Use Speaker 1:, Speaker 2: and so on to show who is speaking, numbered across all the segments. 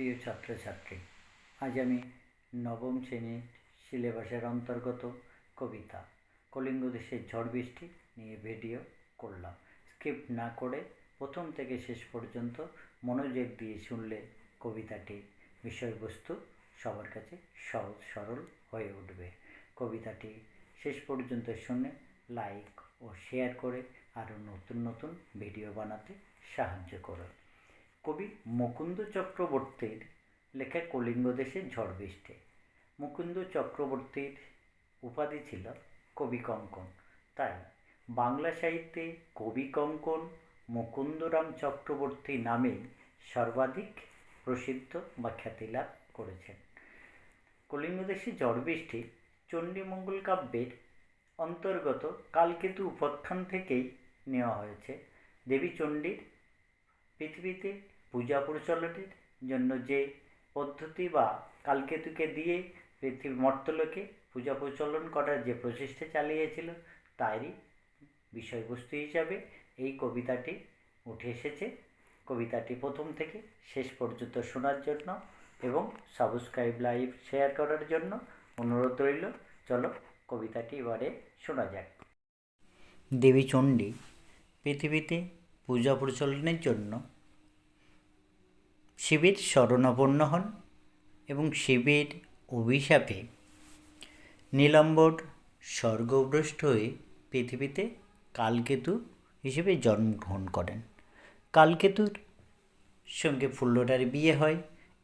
Speaker 1: প্রিয় ছাত্রছাত্রী, আজ আমি নবম শ্রেণির সিলেবাসের অন্তর্গত কবিতা, কলিঙ্গ দেশের ঝড় বৃষ্টি নিয়ে ভিডিও করলাম। স্কিপ না করে প্রথম থেকে শেষ পর্যন্ত মনোযোগ দিয়ে শুনলে কবিতাটির বিষয়বস্তু সবার কাছে সহজ সরল হয়ে উঠবে। কবিতাটি শেষ পর্যন্ত শুনে লাইক ও শেয়ার করে আরও নতুন নতুন ভিডিও বানাতে সাহায্য করো কবি মুকুন্দ চক্রবর্তীর লেখা কলিঙ্গ দেশের ঝড় বৃষ্টি। মুকুন্দ চক্রবর্তীর উপাধি ছিল কবি কঙ্কন। তাই বাংলা সাহিত্যে কবি কঙ্কন, মুকুন্দরাম চক্রবর্তী নামেই সর্বাধিক প্রসিদ্ধ বা খ্যাতি লাভ করেছেন। কলিঙ্গ দেশে ঝড় বৃষ্টি চণ্ডীমঙ্গল কাব্যের অন্তর্গত কালকেতু উপাখ্যান থেকেই নেওয়া হয়েছে। দেবী চণ্ডীর পৃথিবীতে পূজা প্রচলনের জন্য যে পদ্ধতি বা কালকেতুকে দিয়ে পৃথিবী মর্তলোকে পূজা প্রচলন করার যে প্রচেষ্টা চালিয়েছিল, তারই বিষয়বস্তু হিসাবে এই কবিতাটি উঠে এসেছে। কবিতাটি প্রথম থেকে শেষ পর্যন্ত শোনার জন্য এবং সাবস্ক্রাইব লাইভ শেয়ার করার জন্য অনুরোধ রইল। চলো কবিতাটি এবারে শোনা যাক। দেবী চণ্ডী, পৃথিবীতে পূজা প্রচলনের জন্য শিবের শরণাপন্ন হন এবং শিবের অভিশাপে নীলাম্বর স্বর্গভ্রষ্ট হয়ে পৃথিবীতে কালকেতু হিসেবে জন্মগ্রহণ করেন। কালকেতুর সঙ্গে ফুল্লরার বিয়ে হয়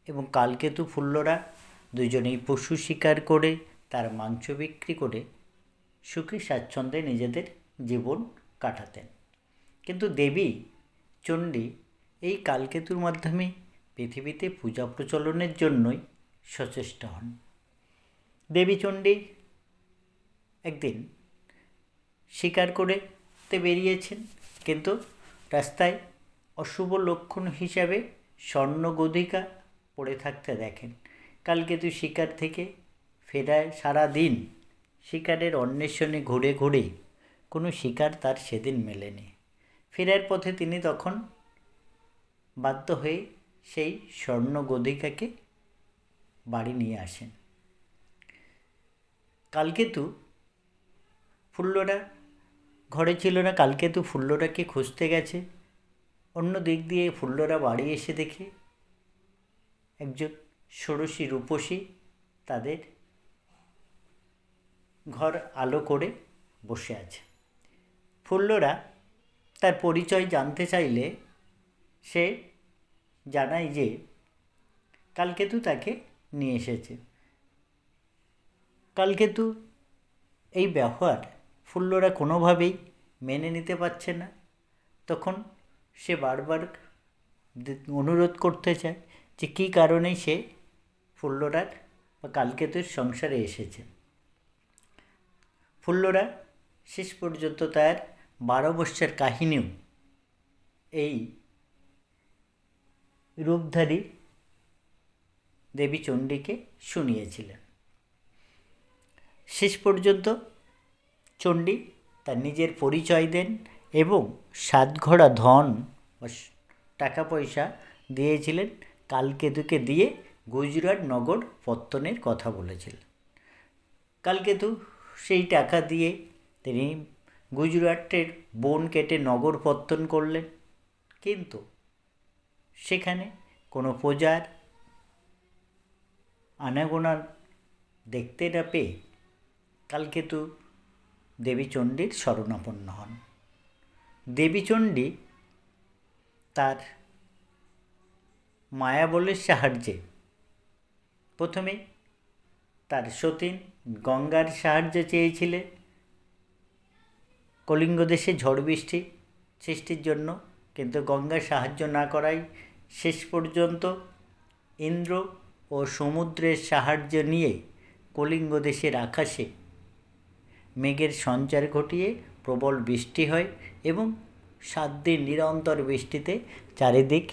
Speaker 1: এবং কালকেতু ফুল্লরা দুজনেই পশু শিকার করে, তার মাংস বিক্রি করে সুখী স্বাচ্ছন্দ্যে নিজেদের জীবন কাটাতেন। কিন্তু দেবী চণ্ডী এই কালকেতুর মাধ্যমে পৃথিবীতে পূজা প্রচলনের জন্যই সচেষ্ট হন। দেবী চণ্ডী একদিন শিকার করতে বেরিয়েছেন, কিন্তু রাস্তায় অশুভ লক্ষণ হিসাবে স্বর্ণ গদিকা পড়ে থাকতে দেখেন। কালকেতু শিকার থেকে ফেরায় সারা দিন শিকারের অন্বেষণে ঘুরে ঘুরে কোনো শিকার তার সেদিন মেলেনি। ফেরার পথে তিনি তখন বাধ্য হয়ে সেই স্বর্ণ গদিকাকে বাড়ি নিয়ে আসেন। কালকেতু ফুল্লরা, ঘরে ছিল না কালকেতু ফুল্লরাকে খুঁজতে গেছে। অন্য দিক দিয়ে ফুল্লরা বাড়ি এসে দেখে একজন ষোড়শী রূপসী তাদের ঘর আলো করে বসে আছে। ফুল্লরা তার পরিচয় জানতে চাইলে সে জানায় যে কালকেতু তাকে নিয়ে এসেছে। কালকেতু এই ব্যবহার ফুল্লরা কোনোভাবেই মেনে নিতে পারছে না। তখন সে বারবার অনুরোধ করতে চায় যে কী কারণে সে ফুল্লরার বা কালকেতুর সংসারে এসেছে। ফুল্লরা শেষ পর্যন্ত তার বারো বৎসর কাহিনীও এই রূপধারী দেবী চণ্ডীকে শুনিয়েছিলেন। শেষ পর্যন্ত চণ্ডী তার নিজের পরিচয় দেন এবং সাতঘড়া ধন টাকা পয়সা দিয়েছিলেন, কালকেতুকে দিয়ে গুজরাট নগর পত্তনের কথা বলেছিলেন। কালকেতু সেই টাকা দিয়ে তিনি গুজরাটের বন কেটে নগর পত্তন করলেন। কিন্তু সেখানে কোনো প্রজার আনাগোনার দেখতে না পেয়ে কালকেতু দেবীচণ্ডীর শরণাপন্ন হন। দেবীচণ্ডী তার মায়াবলের সাহায্যে প্রথমে তার সতীন গঙ্গার সাহায্য চেয়েছিলেন কলিঙ্গ দেশে ঝড় বৃষ্টি সৃষ্টির জন্য, কিন্তু গঙ্গার সাহায্য না করায় শেষ পর্যন্ত ইন্দ্র ও সমুদ্রের সাহায্য নিয়ে কলিঙ্গ দেশের আকাশে মেঘের সঞ্চার ঘটিয়ে প্রবল বৃষ্টি হয় এবং সাত দিন নিরন্তর বৃষ্টিতে চারিদিক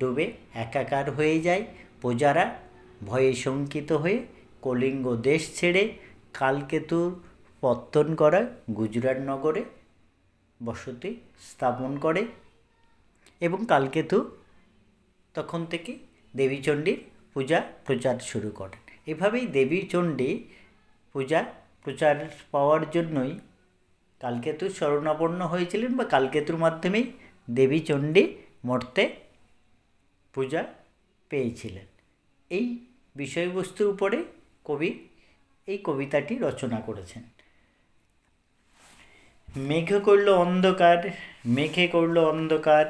Speaker 1: ডুবে একাকার হয়ে যায়। প্রজারা ভয়ে শঙ্কিত হয়ে কলিঙ্গ দেশ ছেড়ে কালকেতুর পত্তন করা গুজরাট নগরে বসতি স্থাপন করে এবং কালকেতু তখন থেকে দেবীচণ্ডীর পূজা প্রচার শুরু করেন। এভাবেই দেবীচণ্ডী পূজা প্রচার পাওয়ার জন্যই কালকেতুর শরণাপন্ন হয়েছিলেন বা কালকেতুর মাধ্যমেই দেবীচণ্ডী মর্তে পূজা পেয়েছিলেন। এই বিষয়বস্তুর উপরে কবি এই কবিতাটি রচনা করেছেন। মেঘ করল অন্ধকার, মেঘে করল অন্ধকার,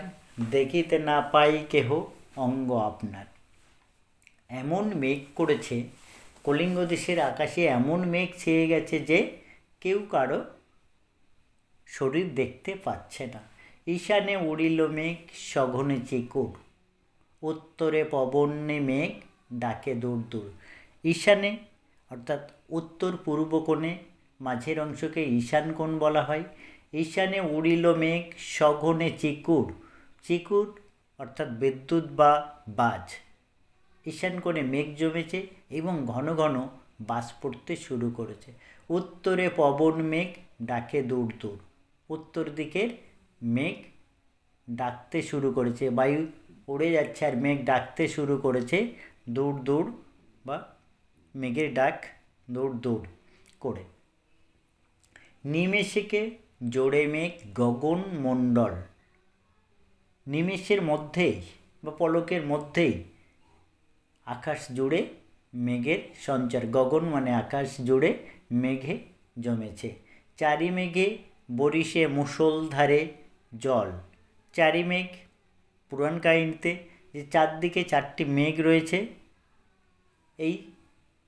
Speaker 1: দেখিতে না পাই কেহ অঙ্গ আপনার। এমন মেঘ করেছে, কলিঙ্গ দেশের আকাশে এমন মেঘ ছেয়ে গেছে যে কেউ কারও শরীর দেখতে পাচ্ছে না। ঈশানে উড়িল মেঘ, সঘনে চিকুর। উত্তরে পবনে মেঘ, ডাকে দূর দূর। ঈশানে, অর্থাৎ উত্তর পূর্ব কোণে, মাঝের অংশকে ঈশান কোণ বলা হয়। ঈশানে উড়িল মেঘ, সঘনে চিকুর। চিকুর অর্থাৎ বিদ্যুৎ বা বাজ। ঈশান কোণে মেঘ জমেছে এবং ঘন ঘন বাস পড়তে শুরু করেছে। উত্তরে পবন মেঘ, ডাকে দূর দূর। উত্তর দিকের মেঘ ডাকতে শুরু করেছে। বায়ু উড়ে যাচ্ছে আর মেঘ ডাকতে শুরু করেছে দূর দূর বা মেঘের ডাক দূর দূর করে। নিমেষেকে জোড়ে মেঘ গগন মণ্ডল নিমেষের মধ্যেই বা পলকের মধ্যেই আকাশ জুড়ে মেঘের সঞ্চার, গগন মানে আকাশ জুড়ে মেঘে জমেছে। চারি মেঘে বরিশে মুষলধারে জল। চারি মেঘ পুরাণ কাহিনীতে যে চারদিকে চারটি মেঘ রয়েছে, এই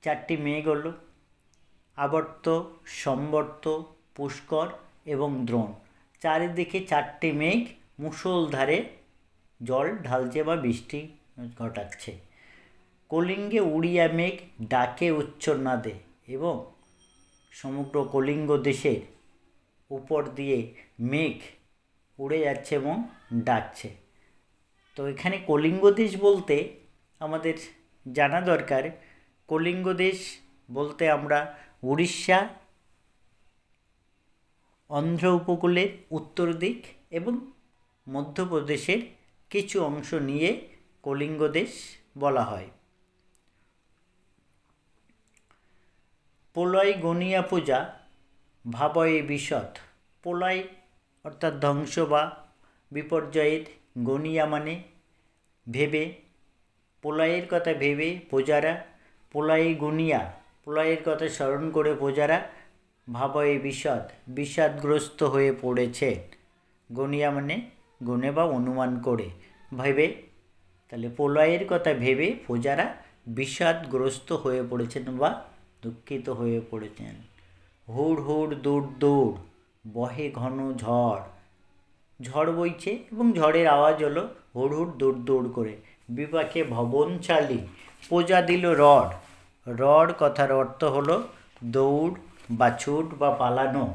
Speaker 1: চারটি মেঘ হলো আবর্ত, সম্বর্ত, পুষ্কর এবং দ্রোণ। চারিদিকে চারটি মেঘ মুষলধারে জল ঢালছে বা বৃষ্টি ঘটাচ্ছে। কলিঙ্গে উড়িয়া মেঘ ডাকে উচ্চনাদে এবং সমগ্র কলিঙ্গ দেশের উপর দিয়ে মেঘ উড়ে যাচ্ছে এবং ডাকছে। তো এখানে কলিঙ্গ দেশ বলতে আমাদের জানা দরকার। কলিঙ্গ দেশ বলতে আমরা উড়িষ্যা, অন্ধ্র উপকূলের উত্তর দিক এবং মধ্যপ্রদেশের কিছু অংশ নিয়ে কলিঙ্গ দেশ বলা হয়। প্রলয় গনিয়া পূজা ভাবয়ে বিশদ। প্রলয় অর্থাৎ ধ্বংস বা বিপর্যয়ের গনিয়া মানে ভেবে প্রলয়ের কথা ভেবে প্রজারা প্রলয়ে গুনিয়া প্রলয়ের কথা স্মরণ করে প্রজারা ভাবয়ে বিষাদ বিষাদগ্রস্ত হয়ে পড়েছে। গনিয়া মানে গুনে বা অনুমান করে। ভেবে, তাহলে প্রলয়ের কথা ভেবে প্রজারা বিষাদগ্রস্ত হয়ে পড়েছেন বা দুঃখিত হয়ে পড়েছেন। হুড় হুড় দৌড় দৌড় বহে ঘন ঝড়। ঝড় বইছে এবং ঝড়ের আওয়াজ হলো হুড় হুড় দৌড় দৌড় করে। বিপাকে ভবন চালি পোজা দিল রড। রড কথার অর্থ হলো দৌড় বা ছুট বা পালানো।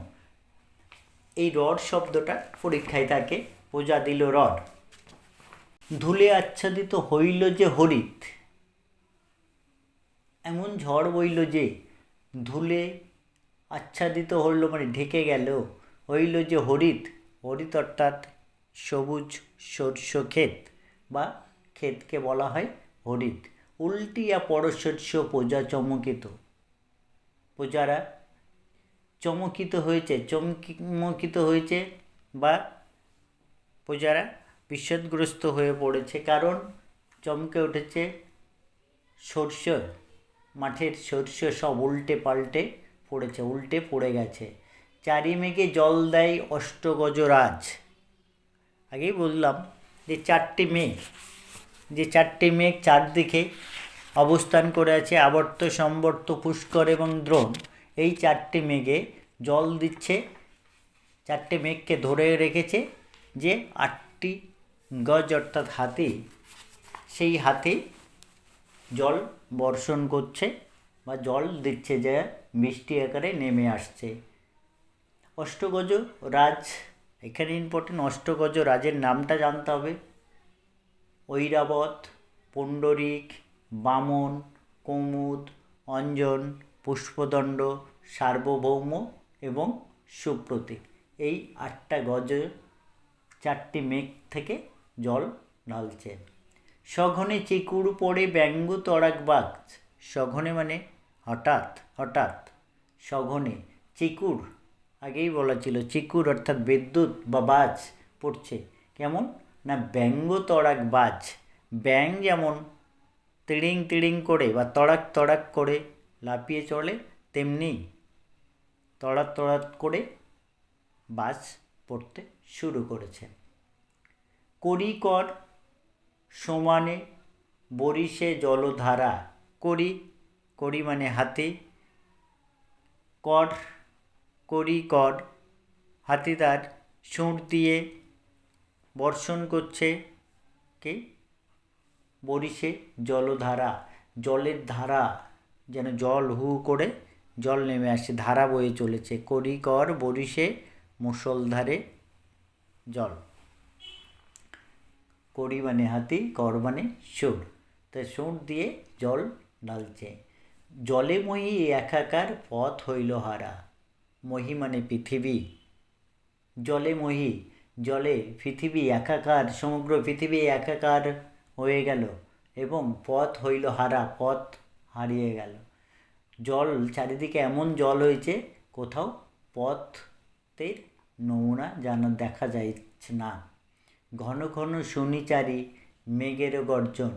Speaker 1: এই রড শব্দটা পরীক্ষায় থাকে পোজা দিল রড ধুলে আচ্ছাদিত হইল যে হরিত। এমন ঝড় বইল যে ধুলে আচ্ছাদিত হইল মানে ঢেকে গেল, হইল যে হরিত। হরিত অর্থাৎ সবুজ শস্য ক্ষেত বা ক্ষেতকে বলা হয় হরিত। উল্টিয়া পরশস্য প্রজা চমকিত। প্রজারা চমকিত হয়েছে চমকিত হয়েছে বা প্রজারা বিষদগ্রস্ত হয়ে পড়েছে কারণ চমকে উঠেছে শস্য মাঠের শস্য সব উল্টে পাল্টে পড়েছে, উল্টে পড়ে গেছে। চারি মেঘে জল দেয় অষ্টগজরাজ। আগেই বললাম যে চারটি মেঘ, যে চারটি মেঘ চারদিকে অবস্থান করে আছে আবর্ত, সম্বর্ত, পুষ্কর এবং দ্রোণ। এই চারটি মেঘে জল দিচ্ছে, চারটে মেঘকে ধরে রেখেছে যে আটটি গজ অর্থাৎ হাতি, সেই হাতি জল বর্ষণ করছে বা জল দিচ্ছে যে বৃষ্টি আকারে নেমে আসছে। অষ্টগজ রাজ, এখানে ইম্পর্টেন্ট অষ্টগজ রাজের নামটা জানতে হবে। ঐরাবত, পুণ্ডরিক, বামন, কৌমুদ, অঞ্জন, পুষ্পদণ্ড, সার্বভৌম এবং সুপ্রতীক। এই আটটা গজ চারটি মেঘ থেকে জল ঢালছে সঘনে চিকুর পড়ে ব্যঙ্গ তরাক বাগ সঘনে মানে হঠাৎ হঠাৎ। সঘনে চিকুর, আগেই বলা ছিল, চিকুর অর্থাৎ বিদ্যুৎ বা বাজ পড়ছে। কেমন? না ব্যঙ্গ তড়াক বাজ। ব্যাং যেমন তিড়িং তিড়িং করে বা তড়াক তড়াক করে লাফিয়ে চলে, তেমনি তড়াক তড়াক করে বাজ পড়তে শুরু করেছে। করিকর সমানে বরিশে জলধারা, করি করি মানে হাতি, কর, করি কর, হাতি তার সুঁড় দিয়ে বর্ষণ করছে, কি? বরিশে জলধারা, জলের ধারা, যেন জল হু করে জল নেমে আসছে ধারা বয়ে চলেছে। করি কর বরিশে মুসলধারে জল। কড়ি মানে হাতি কর মানে সুর। তো সুর দিয়ে জল ঢালছে। জলে মহি একাকার পথ হইল হারা। মহি মানে পৃথিবী। জলে মহি, জলে পৃথিবী একাকার, সমগ্র পৃথিবী একাকার হয়ে গেল এবং পথ হইল হারা, পথ হারিয়ে গেল। জল চারিদিকে এমন জল হয়েছে কোথাও পথের নমুনা যেন দেখা যাচ্ছে না। ঘন ঘন শনিচারি মেঘেরও গর্জন।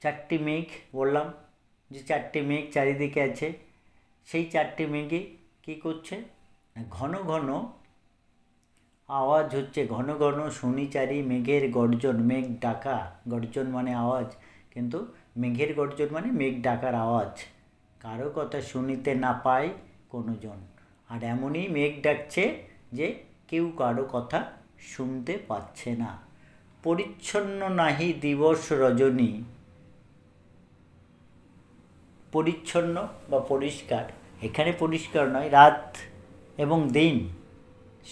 Speaker 1: চারটি মেঘ বললাম, যে চারটি মেঘ চারিদিকে আছে, সেই চারটি মেঘে কী করছে? ঘন ঘন আওয়াজ হচ্ছে, ঘন ঘন শনিচারি মেঘের গর্জন, মেঘ ডাকা। গর্জন মানে আওয়াজ, কিন্তু মেঘের গর্জন মানে মেঘ ডাকার আওয়াজ। কারও কথা শুনিতে না পায় কোনো জন আর এমনই মেঘ ডাকছে যে কেউ কারও কথা শুনতে পাচ্ছে না। পরিচ্ছন্ন নাহি দিবস রজনী। পরিচ্ছন্ন বা পরিষ্কার। এখানে পরিষ্কার নয়, রাত এবং দিন।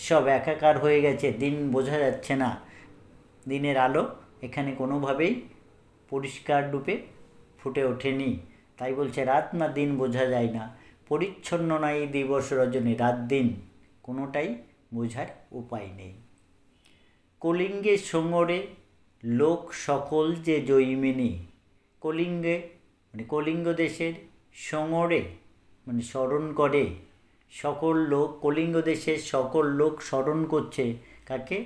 Speaker 1: সব একাকার হয়ে গেছে, দিন বোঝা যাচ্ছে না। দিনের আলো এখানে কোনোভাবেই পরিষ্কার রূপে ফুটে ওঠেনি। তাই বলছে, রাত না দিন বোঝা যায় না। পরিচ্ছন্ন নাই দিবস রজনী, রাত দিন। কোনোটাই বোঝার উপায় নেই। কলিঙ্গে সোঙরে লোক সকল যে জৈমিনী, কলিঙ্গে মানে কলিঙ্গ দেশের সোঙরে মানে স্মরণ করে, সকল লোক, কলিঙ্গ দেশের সকল লোক স্মরণ করছে কাকে?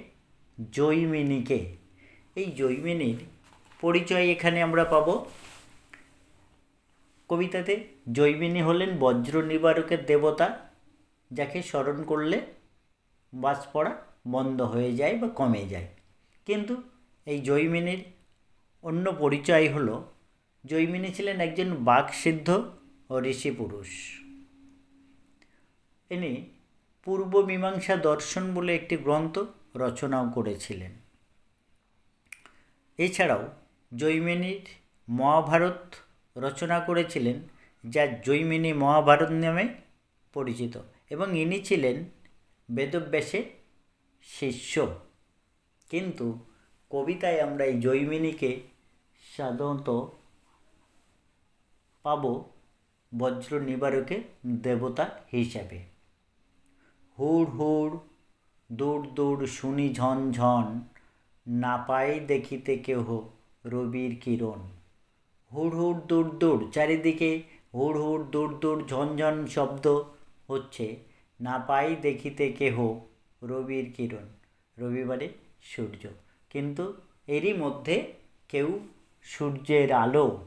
Speaker 1: জৈমিনীকে। এই জৈমিনীর পরিচয় এখানে আমরা পাবো। কবিতাতে জৈমিনী হলেন বজ্র নিবারকের দেবতা, যাকে স্মরণ করলে বাস পড়া বন্ধ হয়ে যায় বা কমে যায়। কিন্তু এই জৈমিনীর অন্য পরিচয় হলো, জৈমিনী ছিলেন একজন বাকসিদ্ধ ও ঋষি পুরুষ। ইনি পূর্ব মীমাংসা দর্শন বলে একটি গ্রন্থ রচনাও করেছিলেন। এছাড়াও জৈমিনীর মহাভারত রচনা করেছিলেন, যা জৈমিনী মহাভারত নামে পরিচিত এবং ইনি ছিলেন বেদব্যাসের শিষ্য। কিন্তু কবিতায় আমরা এই জৈমিনীকে সাধারণত পাব বজ্র নিবারকে দেবতা হিসাবে। হুড় হুড়, দূর দূর শুনি ঝন ঝন, না পাই দেখিতে কেহ রবির কিরণ। হুড় হুড়, দূর দূর, চারিদিকে হুড় হুড়, দূর দূর ঝনঝন শব্দ হচ্ছে। না পাই দেখিতে কেহ রবির কিরণ। রবিবারে সূর্য। কিন্তু এরই মধ্যে কেউ সূর্যের আলো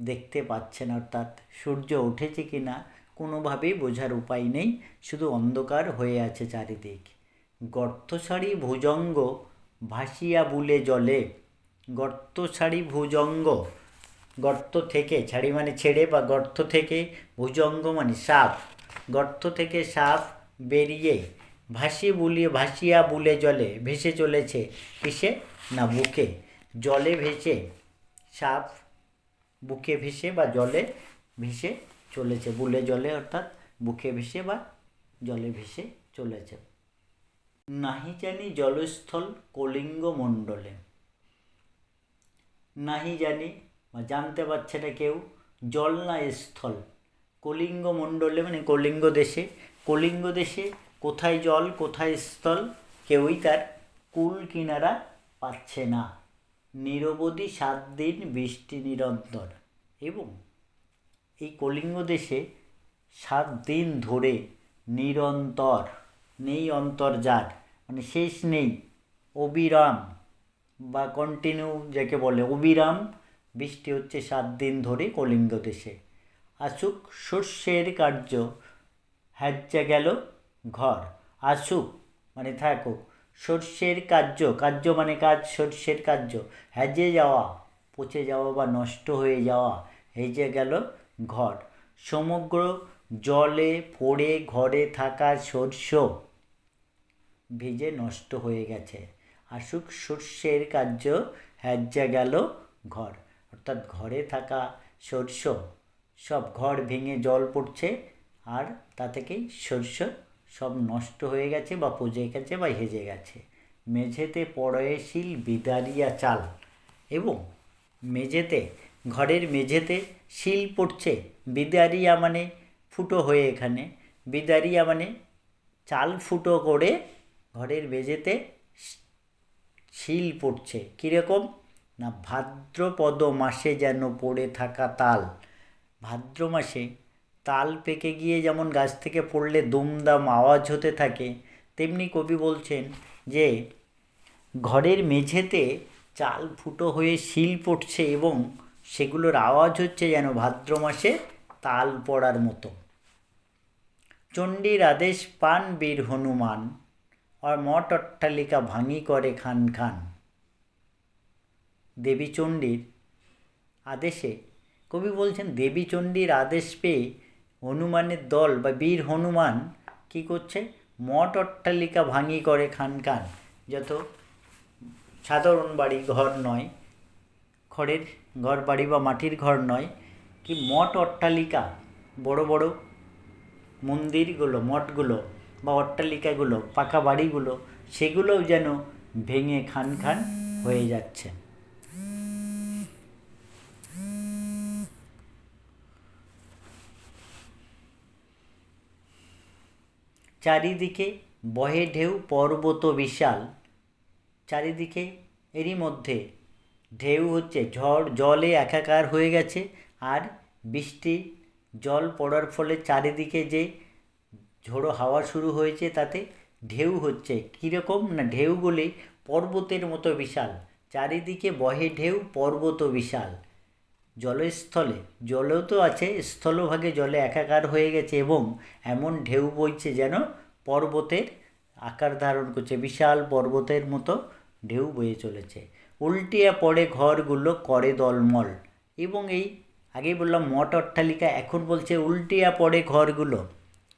Speaker 1: দেখতে পাচ্ছে না, অর্থাৎ সূর্য উঠেছে কি না, কোনোভাবেই বোঝার উপায় নেই, শুধু অন্ধকার হয়ে আছে চারিদিক। গর্তসারি ভুজঙ্গ ভাসিয়া বুলে জলে। গর্তসারি ভুজঙ্গ, গর্ত থেকে, ছাড়ি মানে ছেড়ে বা গর্ত থেকে, ভুজঙ্গ মানে সাপ। গর্ত থেকে সাপ বেরিয়ে ভাসিয়ে বুলিয়ে ভাসিয়া বুলে জলে ভেসে চলেছে কিসে? না, বুকে। জলে ভেসে সাপ বুকে ভেসে বা জলে ভেসে চলেছে। বুলে জলে অর্থাৎ বুকে ভেসে বা জলে ভেসে চলেছে। নাহি জানি জলস্থল কলিঙ্গ মণ্ডলে। নাহি জানি বা জানতে পারছে না কেউ, জল না স্থল। কলিঙ্গ মণ্ডলে মানে কলিঙ্গ দেশে কলিঙ্গ দেশে কোথায় জল, কোথায় স্থল, কেউই তার কুল কিনারা পাচ্ছে না। নিরবধি সাত দিন বৃষ্টি নিরন্তর। এবং এই কলিঙ্গ দেশে সাত দিন ধরে নিরন্তর, নেই অন্তর যার মানে শেষ নেই। অবিরাম বা কন্টিনিউ যাকে বলে অবিরাম, বৃষ্টি হচ্ছে সাত দিন ধরে কলিঙ্গ দেশে। আসুক শস্যের কার্য। হ্যাজ্যা গেল ঘর। আসুক মানে থাকুক শস্যের কার্য কার্য মানে কাজ, শস্যের কার্য। হ্যাজে যাওয়া, পচে যাওয়া বা নষ্ট হয়ে যাওয়া হেজে গেল ঘর। সমগ্র জলে পড়ে ঘরে থাকা শস্য ভিজে নষ্ট হয়ে গেছে। আসুক শস্যের কার্য হ্যাজ্যা গেল ঘর। অর্থাৎ ঘরে থাকা শস্য সব ঘর ভেঙে জল পড়ছে আর তা থেকেই শস্য সব নষ্ট হয়ে গেছে বা পচে গেছে বা হেজে গেছে। মেঝেতে পড়য়েশীল বিদারিয়া চাল এবং মেঝেতে, ঘরের মেঝেতে শিল পড়ছে। বিদারিয়া মানে ফুটো হয়ে এখানে। বিদারিয়া মানে চাল ফুটো করে ঘরের মেঝেতে শিল পড়ছে। কীরকম? না, ভাদ্রপদ মাসে যেন পড়ে থাকা তাল। ভাদ্র মাসে তাল পেকে গিয়ে যেমন গাছ থেকে পড়লে দুমদাম আওয়াজ হতে থাকে, তেমনি কবি বলছেন যে, ঘরের মেঝেতে চাল ফুটো হয়ে শিল পড়ছে এবং সেগুলোর আওয়াজ হচ্ছে যেন ভাদ্র মাসে তাল পড়ার মতো। চণ্ডীর আদেশ পান বীর হনুমান, আর মঠ অট্টালিকা ভাঙি করে খান খান। দেবী চণ্ডীর আদেশে কবি বলছেন, দেবী চণ্ডীর আদেশ পেয়ে হনুমানের দল বা বীর হনুমান কি করছে? মঠ অট্টালিকা ভাঙি করে খান খান। যত সাধারণ বাড়ি ঘর নয়, খড়ের ঘর বাড়ি বা মাটির ঘর নয়, কি মঠ অট্টালিকা? বড় বড় মন্দিরগুলো, মঠগুলো বা অট্টালিকাগুলো, পাকা বাড়িগুলো, সেগুলোও যেন ভেঙে খান খান হয়ে যাচ্ছে। চারিদিকে বহে ঢেউ পর্বত বিশাল। চারিদিকে এরই মধ্যে ঢেউ হচ্ছে, ঝড় জলে একাকার হয়ে গেছে আর বৃষ্টি জল পড়ার ফলে চারিদিকে যে ঝোড়ো হাওয়া শুরু হয়েছে, তাতে ঢেউ হচ্ছে। কীরকম না, ঢেউগুলি পর্বতের মতো বিশাল। চারিদিকে বহে ঢেউ পর্বত বিশাল। জলস্থলে, জলও তো আছে, স্থলভাগে জলে একাকার হয়ে গেছে এবং এমন ঢেউ বইছে যেন পর্বতের আকার ধারণ করছে, বিশাল পর্বতের মতো ঢেউ বয়ে চলেছে। উল্টিয়া পড়ে ঘরগুলো করে দলমল এবং এই, আগেই বললাম মঠ অট্টালিকা, এখন বলছে উল্টিয়া পড়ে ঘরগুলো।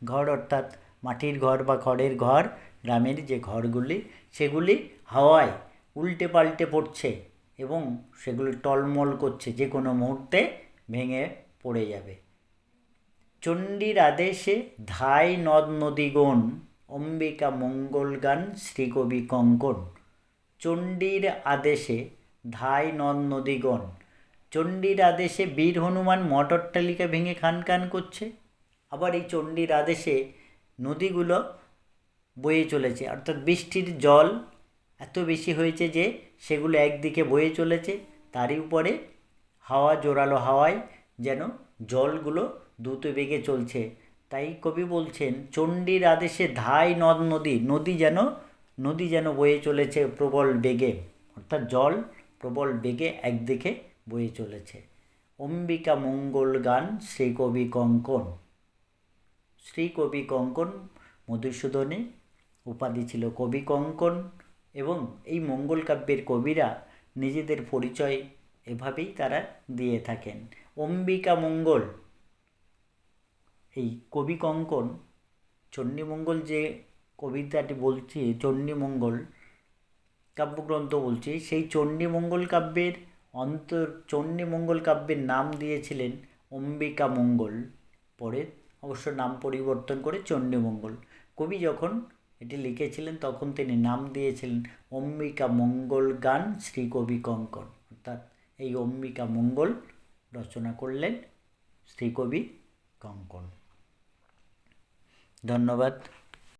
Speaker 1: ঘর অর্থাৎ মাটির ঘর বা খড়ের ঘর, গ্রামের যে ঘরগুলি, সেগুলি হাওয়ায় উল্টে পাল্টে পড়ছে। এবং সেগুলি টলমল করছে, যে কোনো মুহূর্তে ভেঙে পড়ে যাবে। চণ্ডীর আদেশে ধাই নদ নদীগণ, অম্বিকা মঙ্গল গান, শ্রীকবি কঙ্কন। চণ্ডীর আদেশে ধাই নদ নদীগণ, চণ্ডীর আদেশে বীর হনুমান মটরটালিকা ভেঙে খান খান করছে। আবার এই চণ্ডীর আদেশে নদীগুলো বয়ে চলেছে, অর্থাৎ বৃষ্টির জল এত বেশি হয়েছে যে সেগুলো একদিকে বয়ে চলেছে, তারই উপরে হাওয়া, জোরালো হাওয়ায় যেন জলগুলো দ্রুত বেগে চলছে। তাই কবি বলছেন, চণ্ডীর আদেশে ধাই নদ নদী নদী যেন নদী যেন বয়ে চলেছে প্রবল বেগে। অর্থাৎ জল প্রবল বেগে একদিকে বয়ে চলেছে। অম্বিকা মঙ্গল গান শ্রীকবি কঙ্কন। শ্রীকবি কঙ্কন মধুসূদনে উপাধি ছিল কবি কঙ্কন। এবং এই মঙ্গল কাব্যের কবিরা নিজেদের পরিচয় এভাবেই তারা দিয়ে থাকেন। অম্বিকা মঙ্গল, এই কবি কঙ্কন চণ্ডীমঙ্গল যে কবিতাটি বলছি চণ্ডীমঙ্গল কাব্যগ্রন্থ বলছি, সেই চণ্ডীমঙ্গল কাব্যের অন্তর চণ্ডীমঙ্গল কাব্যের নাম দিয়েছিলেন অম্বিকা মঙ্গল। পরে অবশ্য নাম পরিবর্তন করে চণ্ডীমঙ্গল কবি যখন এটি লিখেছিলেন, তখন তিনি নাম দিয়েছিলেন অম্বিকা মঙ্গল গান শ্রীকবি কঙ্কন। অর্থাৎ এই অম্বিকা মঙ্গল রচনা করলেন শ্রীকবি কঙ্কন। ধন্যবাদ।